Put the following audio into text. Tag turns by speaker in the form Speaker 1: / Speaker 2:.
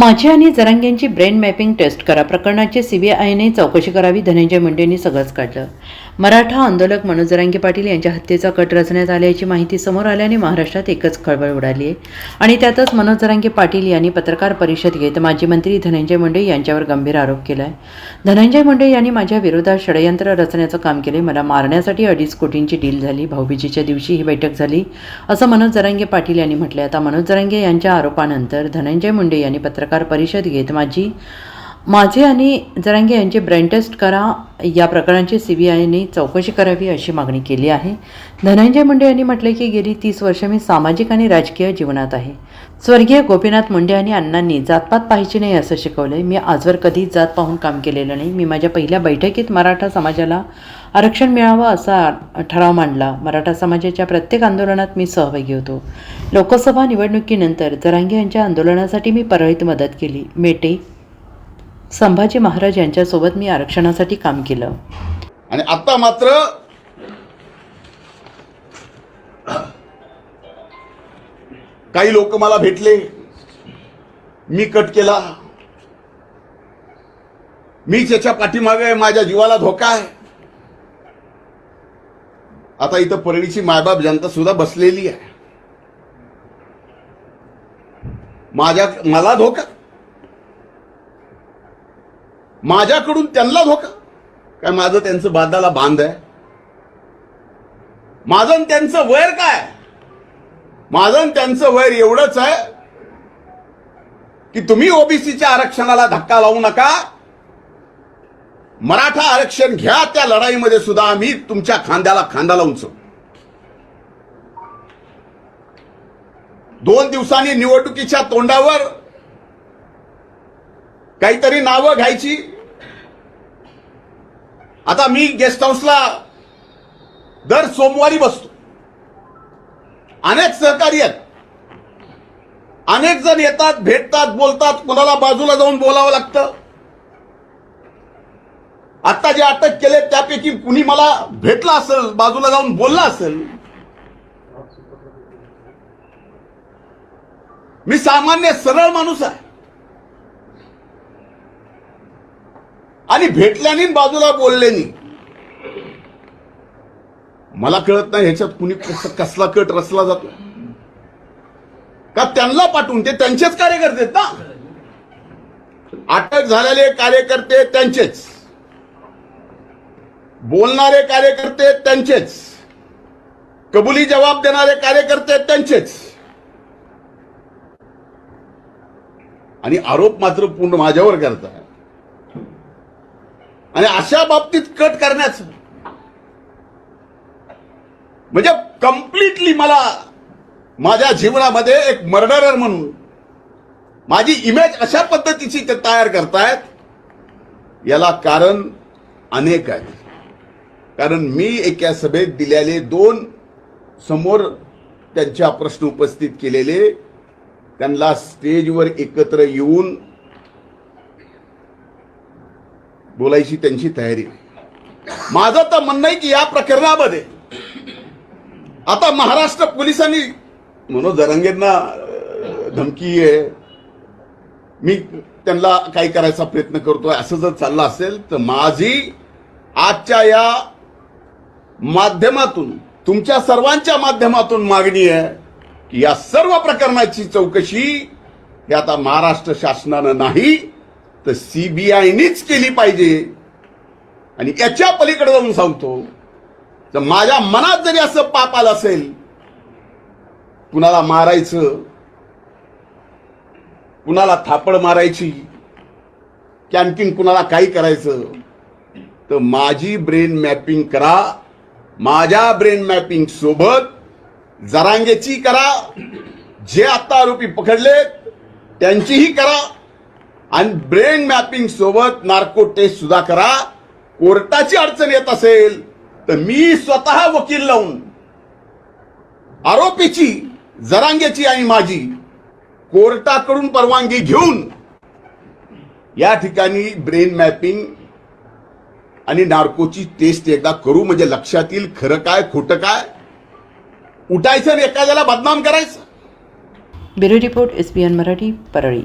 Speaker 1: माझी आणि जरांग्यांची brain mapping taste करा. प्रकरणाची सीबीआयने चौकशी करावी. धनंजय मुंडेंनी सगळंच काढलं. मराठा आंदोलक मनोज जरांगे पाटील यांच्या हत्येचा कट रचण्यात आल्याची माहिती समोर आल्याने महाराष्ट्रात एकच खळबळ उडाली आहे. आणि त्यातच मनोज जरांगे पाटील यांनी पत्रकार परिषद घेत माजी मंत्री धनंजय मुंडे यांच्यावर गंभीर आरोप केला आहे धनंजय मुंडे यांनी माझ्या विरोधात षडयंत्र रचण्याचं काम केले मला मारण्यासाठी अडीच कोटींची डील झाली. भाऊबीजीच्या दिवशी ही बैठक झाली. असं मनोज जरांगे पाटील यांनी म्हटले आता मनोज जरांगे यांच्या आरोपानंतर धनंजय मुंडे यांनी पत्रकार परिषद घेत माझी माझे आणि जरांगे यांचे ब्रेन टेस्ट करा. या प्रकरणाची सी बी आयने चौकशी करावी अशी मागणी केली आहे. धनंजय मुंडे यांनी म्हटले की गेली तीस वर्ष मी सामाजिक आणि राजकीय जीवनात आहे. स्वर्गीय गोपीनाथ मुंडे आणि अण्णांनी जातपात पाहायची नाही असं शिकवलंय. मी आजवर कधीच जात पाहून काम केलेलं नाही. मी माझ्या पहिल्या बैठकीत मराठा समाजाला आरक्षण मिळावं असा ठराव मांडला. मराठा समाजाच्या प्रत्येक आंदोलनात मी सहभागी होतो. लोकसभा निवडणुकीनंतर जरांगे यांच्या आंदोलनासाठी मी परळीत मदत केली. मेटे संभाजी महाराज यांच्यासोबत मी आरक्षणासाठी काम केलं.
Speaker 2: आणि आता मात्र काही लोक मला भेटले. मी कट केला. मी त्याच्या पाठीमागे माझ्या जीवाला धोका आहे. आता इथं परळीची मायबाप जनता सुद्धा बसलेली आहे. माझ्या मला धोका. माझ्याकडून त्यांना धोका. काय माझं त्यांचं बांधाला बांध आहे? माझं त्यांचं वैर काय? माझं त्यांचं वैर एवढंच आहे की तुम्ही ओबीसीच्या आरक्षणाला धक्का लावू नका. मराठा आरक्षण घ्या त्या लढाईमध्ये सुद्धा आम्ही तुमच्या खांद्याला खांदा लावून दोन दिवसांनी निवडणुकीच्या तोंडावर काहीतरी नावं घ्यायची आता मी गेस्ट हाऊसला दर सोमवारी बसतो. अनेक सहकारी आहेत. अनेक जण येतात भेटतात बोलतात. कुणाला बाजूला जाऊन बोलावं लागतं. आता जे अटक केले त्यापैकी कुणी मला भेटला असेल बाजूला जाऊन बोलला असेल मी सामान्य सरळ माणूस आहे. आणि भेटल्याने बाजूला बोलल्यानी. मला कळत नाही ह्याच्यात कुणी कस- कसला कट रचला जातो. का त्यांना पाठवून ते त्यांचेच कार्यकर्ते ना? अटक झालेले कार्यकर्ते त्यांचेच. बोलणारे कार्यकर्ते त्यांचेच. कबुली जबाब देणारे कार्यकर्ते त्यांचेच. आणि आरोप मात्र पूर्ण माझ्यावर करतात. आणि अशा बाबतीत कट करण्याचं म्हणजे कम्प्लिटली मला माझ्या जीवनामध्ये एक मर्डरर म्हणून माझी इमेज अशा पद्धतीची ते तयार करतायत. याला कारण अनेक आहेत. कारण मी एका सभेत दिलेले दोन समोर त्यांच्या प्रश्न उपस्थित केलेले त्यांना स्टेजवर एकत्र येऊन बोलायची त्यांची तयारी. माझं तर म्हणणं आहे की या प्रकरणामध्ये आता महाराष्ट्र पोलिसांनी मनोज जरांगेंना धमकी आहे. मी त्यांना काही करायचा प्रयत्न करतोय असं जर चाललं असेल तर माझी आजच्या या माध्यमातून तुमच्या सर्वांच्या माध्यमातून मागणी आहे की या सर्व प्रकरणाची चौकशी ही आता महाराष्ट्र शासनानं नाही तर सीबीआयनीच केली पाहिजे. आणि याच्या पलीकडे जाऊन सांगतो. तर माझ्या मनात जरी असं पाप आलं असेल कुणाला मारायचं कुणाला थापड मारायची की आणखीन कुणाला काही करायचं तर माझी ब्रेन मॅपिंग करा. माझ्या ब्रेन मॅपिंग सोबत जरांगेची करा. जे आता आरोपी पकडलेत त्यांचीही करा. आणि ब्रेन मॅपिंग सोबत नार्को टेस्ट सुद्धा करा. कोर्टाची अडचण येत असेल तर मी स्वतः वकील लावून आरोपीची जरांगेची आणि माझी कोर्टाकडून परवानगी घेऊन या ठिकाणी ब्रेन मॅपिंग आणि नार्कोची टेस्ट एकदा करू. म्हणजे लक्षात येईल खरं काय खोटं काय? उठायचं आणि एखाद्याला बदनाम करायचं.
Speaker 1: Bureau report S B N Marathi Parli.